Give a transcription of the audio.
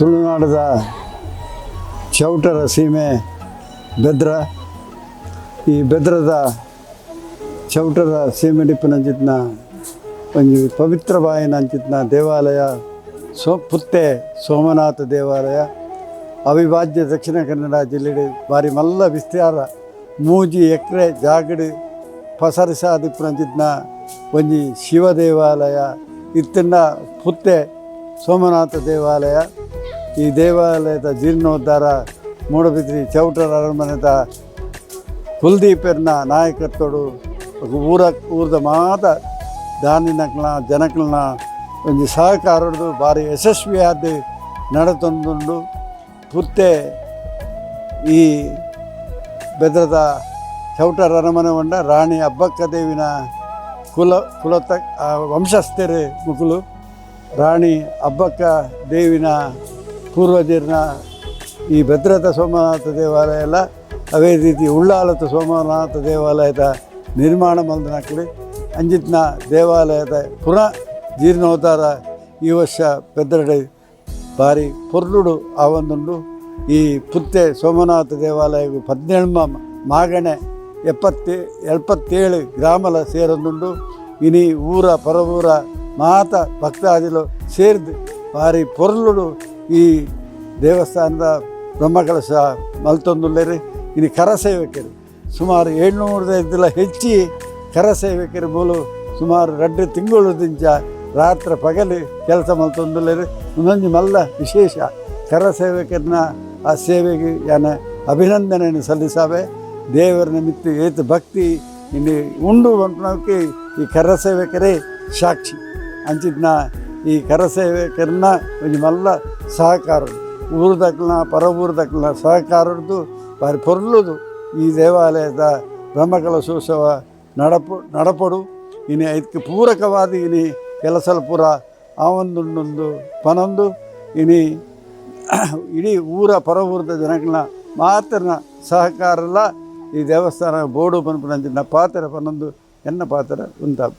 ತುಳುನಾಡದ ಚೌಟರ ಸೀಮೆ ಬೆದ್ರ ಈ ಬೆದ್ರದ ಚೌಟರ ಸೀಮೆ ಡಿಪ್ಪನಂಚಿತ್ನ ಒಂಜಿ ಪವಿತ್ರ ಬಾಯಿನಂಚಿತ್ನ ದೇವಾಲಯ, ಸೋ ಪುತ್ತೆ ಸೋಮನಾಥ ದೇವಾಲಯ, ಅವಿಭಾಜ್ಯ ದಕ್ಷಿಣ ಕನ್ನಡ ಜಿಲ್ಲೆಡೆ ಬಾರಿ ಮಲ್ಲ ವಿಸ್ತಾರ, ಮೂಜಿ ಎಕರೆ ಜಾಗಡು ಪಸರಿಸಾದಿಪ್ಪನಂಚಿತ್ನ ಒಂಜಿ ಶಿವ ದೇವಾಲಯ ಇತ್ತಿನ ಪುತ್ತೆ ಸೋಮನಾಥ ದೇವಾಲಯ. ಈ ದೇವಾಲಯದ ಜೀರ್ಣೋದ್ಧಾರ, ಮೂಡಬಿದ್ರಿ, ಚೌಟರ ಅರಮನೆದ ಕುಲ್ದೀಪರ್ನ ನಾಯಕತ್ವಡು, ಊರ, ಊರದ ಮಾತ ದಾನಿನಕ್ಲ ಜನಕ್ಲನ ಒಂದು ಸಹಕಾರದ್ದು ಭಾರಿ ಯಶಸ್ವಿಯಾದ ನಡತೊಂದುಂಡು. ಪುತ್ತೆ ಈ ಬೆದ್ರದ ಚೌಟರ ಅರಮನೆ ಹೊಂಡ ರಾಣಿ ಅಬ್ಬಕ್ಕ ದೇವಿನ ಕುಲ ಕುಲತ ವಂಶಸ್ಥರೇ ಮುಗುಲು ರಾಣಿ ಅಬ್ಬಕ್ಕ ದೇವಿನ ಪೂರ್ವಜರನ ಈ ಭದ್ರತ ಸೋಮನಾಥ ದೇವಾಲಯ ಎಲ್ಲ ಅದೇ ರೀತಿ ಉಳ್ಳಾಲತ ಸೋಮನಾಥ ದೇವಾಲಯದ ನಿರ್ಮಾಣ ಮಲ್ದನಕ್ಲಿ ಅಂಜಿತ್ನ ದೇವಾಲಯದ ಪುನಃ ಜೀರ್ಣೋದ್ಧಾರ ಈ ವರ್ಷ ಪೆದ್ದರಡೆ ಬಾರಿ ಪೊರ್ಲುಡು ಆವೊಂದುಂಡು ಈ ಪುತ್ತೆ ಸೋಮನಾಥ ದೇವಾಲಯ ಪದ್ನೇಳ್ಮ ಮಾಗಣೆ ಎಪ್ಪತ್ತೆ ಎಪ್ಪತ್ತೇಳು ಗ್ರಾಮಲ ಸೇರೊಂದುಂಡು. ಇನಿ ಊರ ಪರವೂರ ಮಾತ ಭಕ್ತಾದಿಲು ಸೇರಿದು ಬಾರಿ ಪೊರ್ಲುಡು ಈ ದೇವಸ್ಥಾನದ ಬ್ರಹ್ಮಕಲಶ ಇನ್ನು ಇನಿ ಕರಸೇವಕರು ಸುಮಾರು ಏಳ್ನೂರದೈದಲ ಹೆಚ್ಚಿ ಕರಸೇವಕರು ಮೂಲ ಸುಮಾರು ರಡ್ಡು ತಿಂಗಳು ದಿಂಚ ರಾತ್ರಿ ಪಗಲು ಕೆಲಸ ಮಲ್ತೊಂದುಲ್ಲೇರಿ. ಒಂದೊಂದು ಮಲ್ಲ ವಿಶೇಷ ಕರಸೇವಕರನ್ನ ಆ ಸೇವೆಗೆ ಯಾನ ಅಭಿನಂದನೆಯನ್ನು ಸಲ್ಲಿಸಾವೆ. ದೇವರ ನಿಮಿತ್ತ ಏತ ಭಕ್ತಿ ಇಲ್ಲಿ ಉಂಡು ಬಂಟನಕ್ಕೆ ಈ ಕರಸೇವಕರೇ ಸಾಕ್ಷಿ. ಅಂಚಿದ್ನ ಈ ಒಂದು ಮಲ್ಲ ಸಹಕಾರ. ಊರದಕ್ಲನ ಪರ ಊರದಕ್ಲನ ಸಹಕಾರದ್ದು ಬಾರಿ ಪೊರ್ಲುದು. ಈ ದೇವಾಲಯದ ಬ್ರಹ್ಮಕಲಶೋತ್ಸವ ನಡಪು, ನಡಪಡು. ಇನಿ ಇದಕ್ಕೆ ಪೂರಕವಾದ ಇನಿ ಕೆಲಸಲ ಪುರ ಆ ಪನೊಂದು. ಇನಿ ಇಡೀ ಊರ ಪರ ಊರದ ಜನಗಳನ್ನ ಮಾತ್ರ ಸಹಕಾರಲ್ಲ ಈ ದೇವಸ್ಥಾನ ಬೋರ್ಡು ಪನ್ಪುನಂಚಿನ ಪಾತ್ರ ಪನೊಂದು, ಎನ್ನ ಪಾತ್ರ ಉಂಟಾಗು